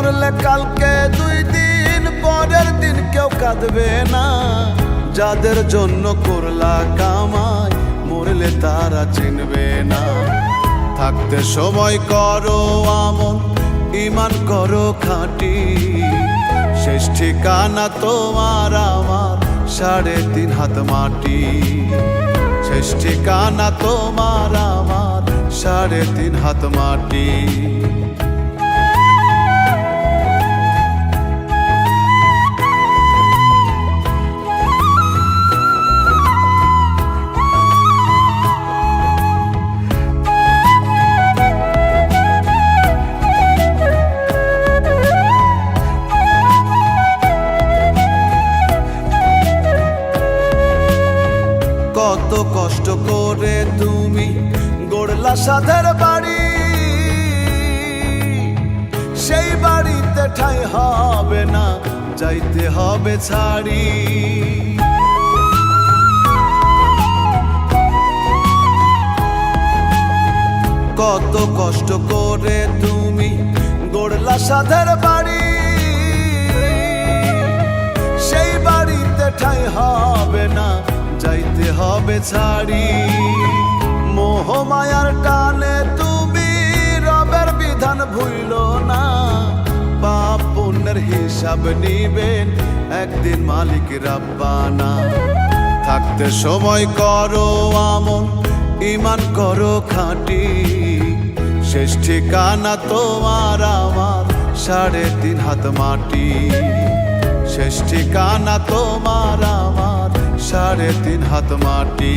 মরলে কালকে দুই দিন, পরের দিন কেউ কাঁদবে না। যাদের জন্য করলা কামাই, মরলে তারা চিনবে না। থাকতে সময় করো আমন ইমান করো খাঁটি। শেষ ঠিকানা তোমার আমার, সাড়ে তিন হাত মাটি। শেষ ঠিকানা তোমার আমার, সাড়ে তিন হাত মাটি। হবে ছাড়ি। কত কষ্ট করে তুমি গড়লা সাধের বাড়ি। সেই বাড়িতে ঠাই হবে না, যাইতে হবে ছাড়ি। মোহ মায়ার টানে তুমি রবের বিধান ভুইল না। পুণ্যের হিসাব নিবেন। একদিন মালিক রাব্বানা, থাকতে সময় করো আমন ইমান করো খাঁটি। শেষ ঠিকানা তোমার আমার, সাড়ে তিন হাত মাটি। শেষ ঠিকানা তোমার আমার, সাড়ে তিন হাত মাটি।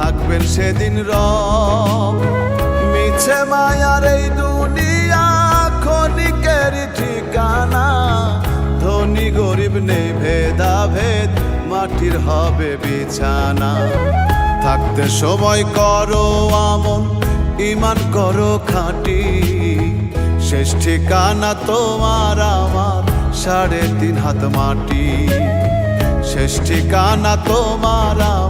থাকবেন সেদিন র মিছে মায়ার এই দুনিয়া ক্ষণিকের ঠিকানা। ধনী গরিব নেই ভেদাভেদ, মাটির হবে বিছানা। থাকতে সময় করো আমন ইমান করো খাঁটি। শেষ ঠিকানা তোমার আমার, সাড়ে তিন হাত মাটি। শেষ ঠিকানা তোমার আমার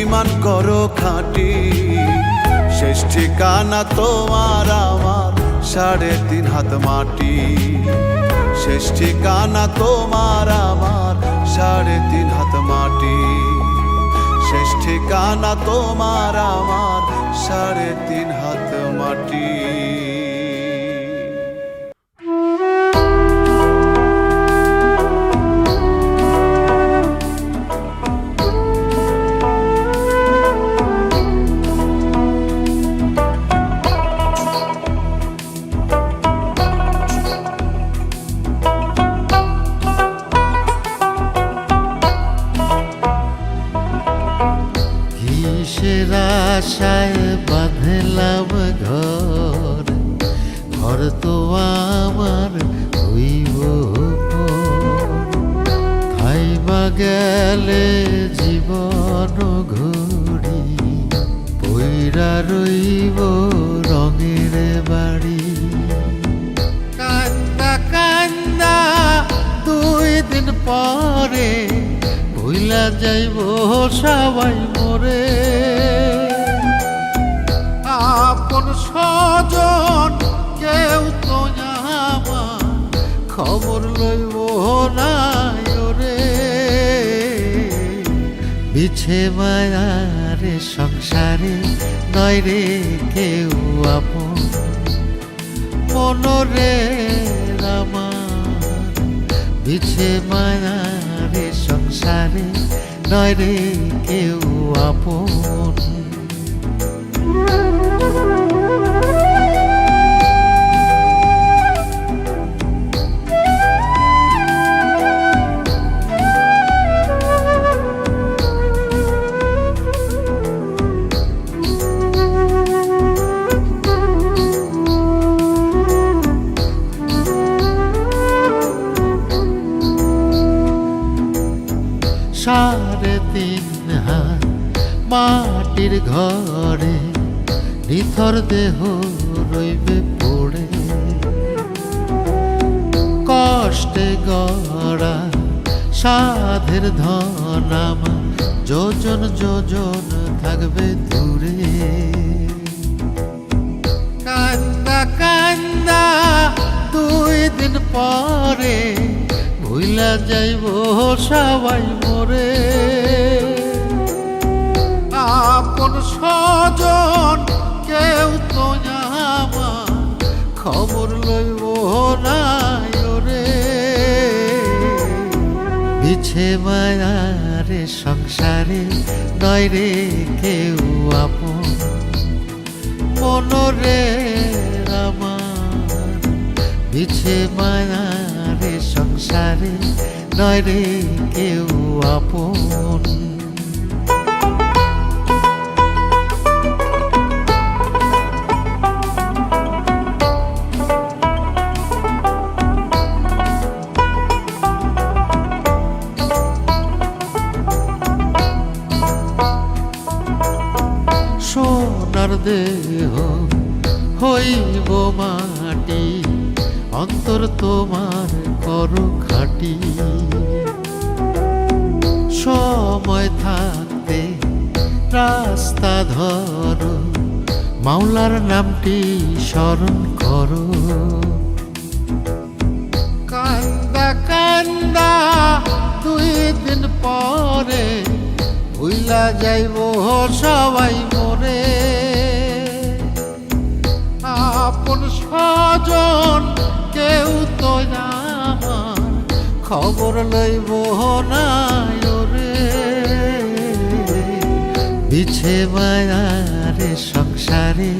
ইমান করো খাঁটি। শেষ ঠিকানা তোমার আমার, সাড়ে তিন হাত মাটি। শেষ ঠিকানা তোমার আমার, সাড়ে তিন হাত মাটি। শেষ ঠিকানা তোমার আমার, সাড়ে তিন হাত মাটি। খাইবা গেলে জীবন ঘুরি, পইরা রইব রঙের বাড়ি। কান্দা কান্দা পরে ভুলা যাইব সবাই মরে। আপন স্বজন কেউ তো আমার খবর লইব না। বিছে মায়ারে সংসারে, নয় রে কেউ আপন। মনরে বিছে মায়ারে সংসারে, নয় রে কেউ আপন। মাটির ঘরে নিথর দেহ রইবে পড়ে। কষ্টে গড়া সাধের ধন আমার যোজন যোজন থাকবে দূরে। কান্দা কান্দা দুই দিন পরে ভুলা যাইব সবাই মরে। আপন স্বজন, কেউ তো খবর লইব না রে বিছে মায়ারে সংসারে নয় রে কেউ আপন। মনরে আমার বিছে মায়ারে সংসারে নয় রে কেউ আপন। মাওলার নামটি স্মরণ করো। কান্দা কান্দা দুই দিন পরে ভুইলা যাইব সবাই মরে। আপন স্বজন কেউ তো আমার খবর লইব না রে বিছে মায়ারে সংসারে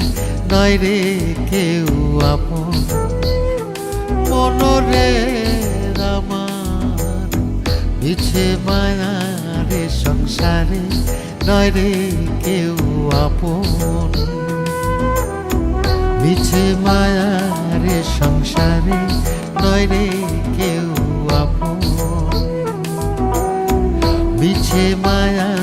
নয় রে কেউ আপন। মনরে আমার বিছে মায়ারে সংসারে নয় রে কেউ আপন। মিছে মায়ারে সংসারে নয় রে কেউ আপন। মিছে মায়ারে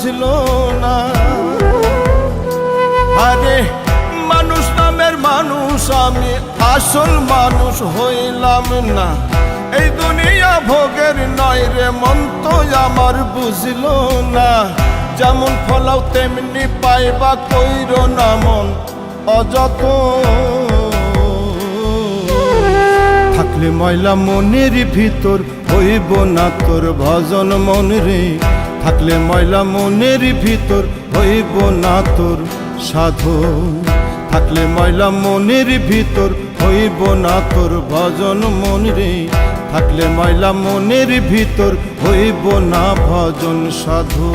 বুঝলো না। আরে, মানুষ নামের মানুষ, আমি আসল মানুষ হইলাম না। এই দুনিয়া ভোগের নয় রে, মন তো আমার বুঝলো না। যেমন ফলাও তেমনি পাইবা কইর না মন অযত থাকলে ময়লা মনের ভিতর হইব না তোর ভজন মন রে। থাকলে ময়লা মনের ভিতর হইব না তোর সাধু। থাকলে ময়লা মনের ভিতর হইব না তোর ভজন মন রে। থাকলে ময়লা মনের ভিতর হইব না ভজন সাধু।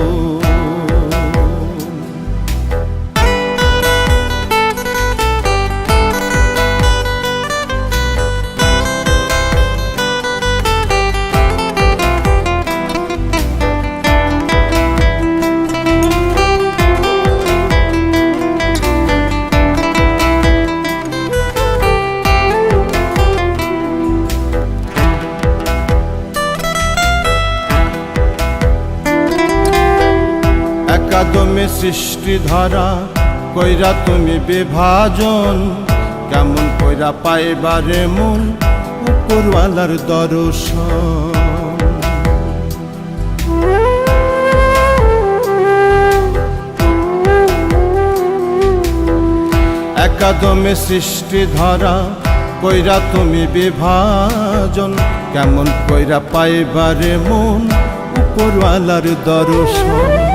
একাদমে সৃষ্টি ধারা কইরা তুমি বিভাজন, কেমন কইরা পাইবারে মন উপরওয়ালার দর্শন। একাদমে সৃষ্টি ধারা কইরা তুমি বিভাজন, কেমন কইরা পাইবারে মন উপরওয়ালার দর্শন।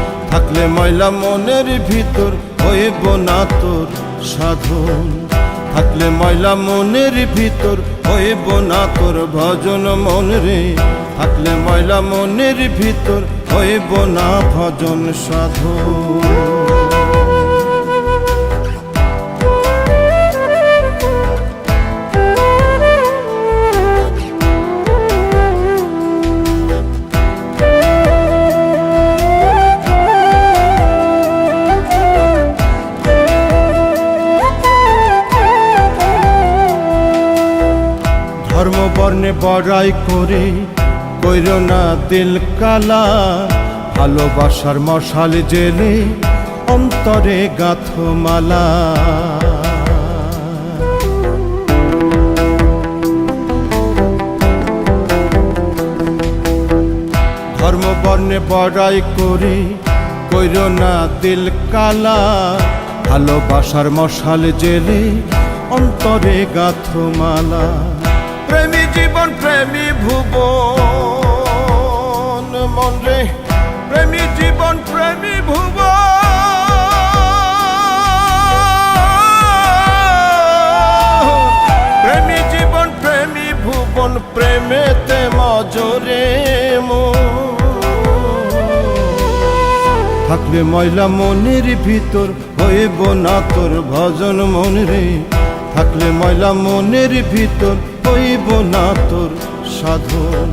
থাকলে ময়লা মনের ভিতর হইব না তোর সাধন। থাকলে ময়লা মনের ভিতর হইব না তোর ভজন মন রে। থাকলে ময়লা মনের ভিতর হইব না ভজন সাধন। বড়াই করে কইর না দিল কালা, ভালোবাসার মশাল জেলে অন্তরে গাথ মালা ধর্ম বর্ণে বড়াই করে কইর না দিল কালা, ভালোবাসার মশাল জেলে অন্তরে গাথ ভুবন মন রে প্রেমী জীবন, প্রেমী ভুবন। প্রেমী জীবন, প্রেমী ভুবন, প্রেমেতে মজরে মন। থাকলে ময়লা মনের ভিতর হইব না তোর ভজন মন থাকলে ময়লা মনের ভিতর হইব না তোর সাধন।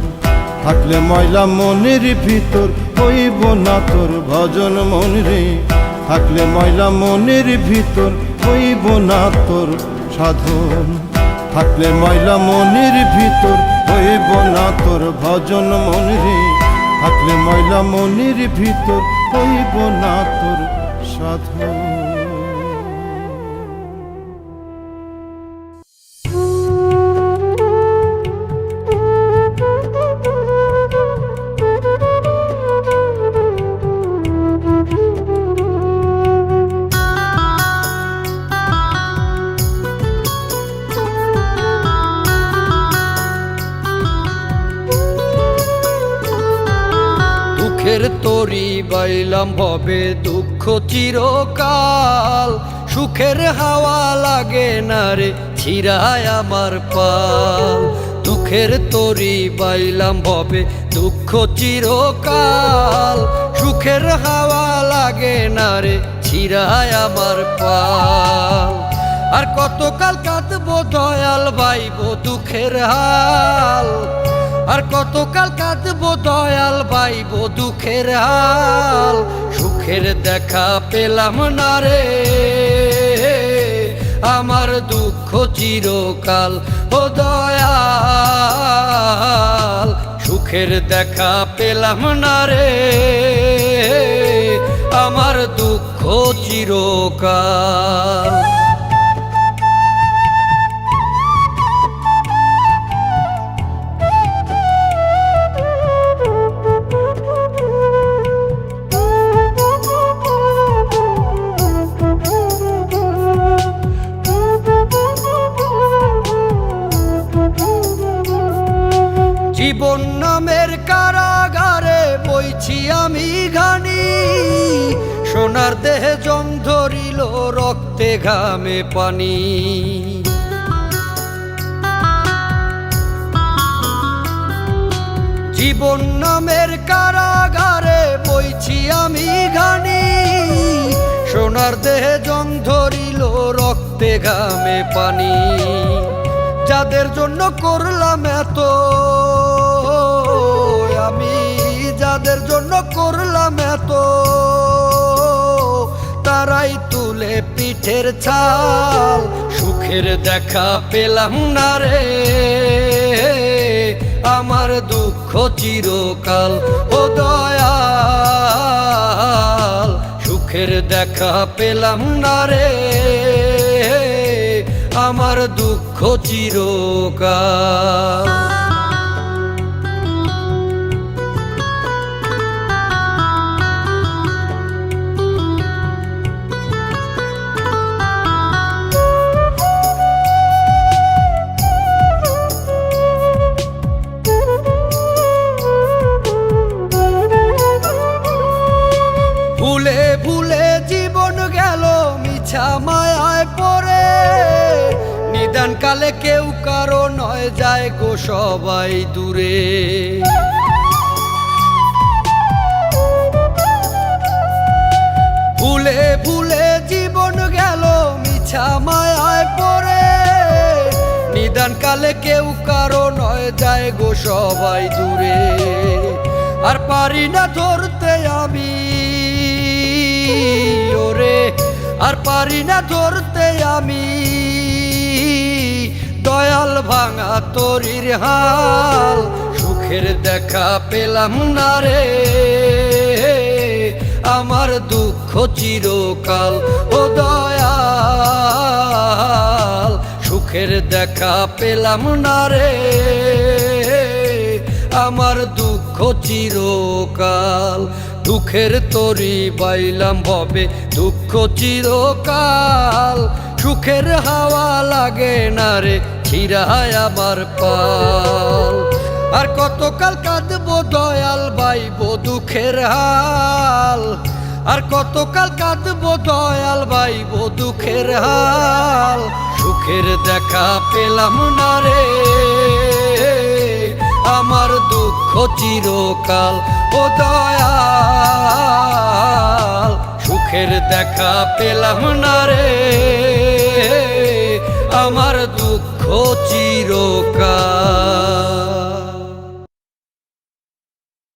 থাকলে ময়লা মনের ভিতর হইব না তোর ভজন মন রে। থাকলে ময়লা মনের ভিতর হইব না তোর সাধন। থাকলে ময়লা মনের ভিতর হইব না তোর ভজন মন রে। থাকলে ময়লা মনের ভিতর হইব না তোর সাধন। বাইলাম ভবে দুঃখ চিরকাল। সুখের হাওয়া লাগে না রে, ছিড়ায় আমার পাল। দুঃখের তরি বাইলাম ভবে দুঃখ চিরকাল। সুখের হাওয়া লাগে না রে, ছিড়ায় আমার পাল। আর কতকাল কাঁদবো দয়াল বাইব দুঃখের হাল। আর কতকাল কাঁদবো দয়াল বাইব দুঃখের হাল। সুখের দেখা পেলাম না রে। আমার দুঃখ চিরকাল, ও দয়াল। সুখের দেখা পেলাম না রে। আমার দুঃখ চিরকাল। সোনার দেহে জং ধরিল রক্তে ঘামে পানি। জীবন নামের কারাগারে বইছি আমি ঘানি। সোনার দেহে জং ধরিল রক্তে ঘামে পানি। যাদের জন্য করলাম এত, আমি যাদের জন্য করলাম এত। তারাই তুলে পিঠের ছাল, সুখের দেখা পেলাম না রে। আমার দুঃখ চিরকাল, ও দয়াল, সুখের দেখা পেলাম না রে। আমার দুঃখ চিরকাল। নিদান কালে কেউ কারও নয়, যায় গো সবাই দূরে। ভুলে ভুলে জীবন গেল মিছা মায়ায় পড়ে। নিদান কালে কেউ কারও নয়, যায় গো সবাই দূরে। আর পারি না ধরতে আমি, ওরে। আর পারি না ধরতে আমি দয়াল ভাঙা তরির হাল, সুখের দেখা পেলাম না রে। আমার দুঃখ চিরকাল, ও দয়াল, সুখের দেখা পেলাম না রে। আমার দুঃখ চিরকাল, দুঃখের তরি বাইলাম ভবে, দুঃখ চিরকাল। সুখের হাওয়া লাগে না রে ছিড়ায় আমার পাল। আর কতকাল কাঁদবো দয়াল বাইব দুঃখের হাল। আর কতকাল কাঁদবো দয়াল বাইব দুঃখের হাল। সুখের দেখা পেলাম না রে, আমার দুঃখ চিরকাল ও দয়াল। সুখের দেখা পেলাম না রে। আমার দুঃখ চিরকাল।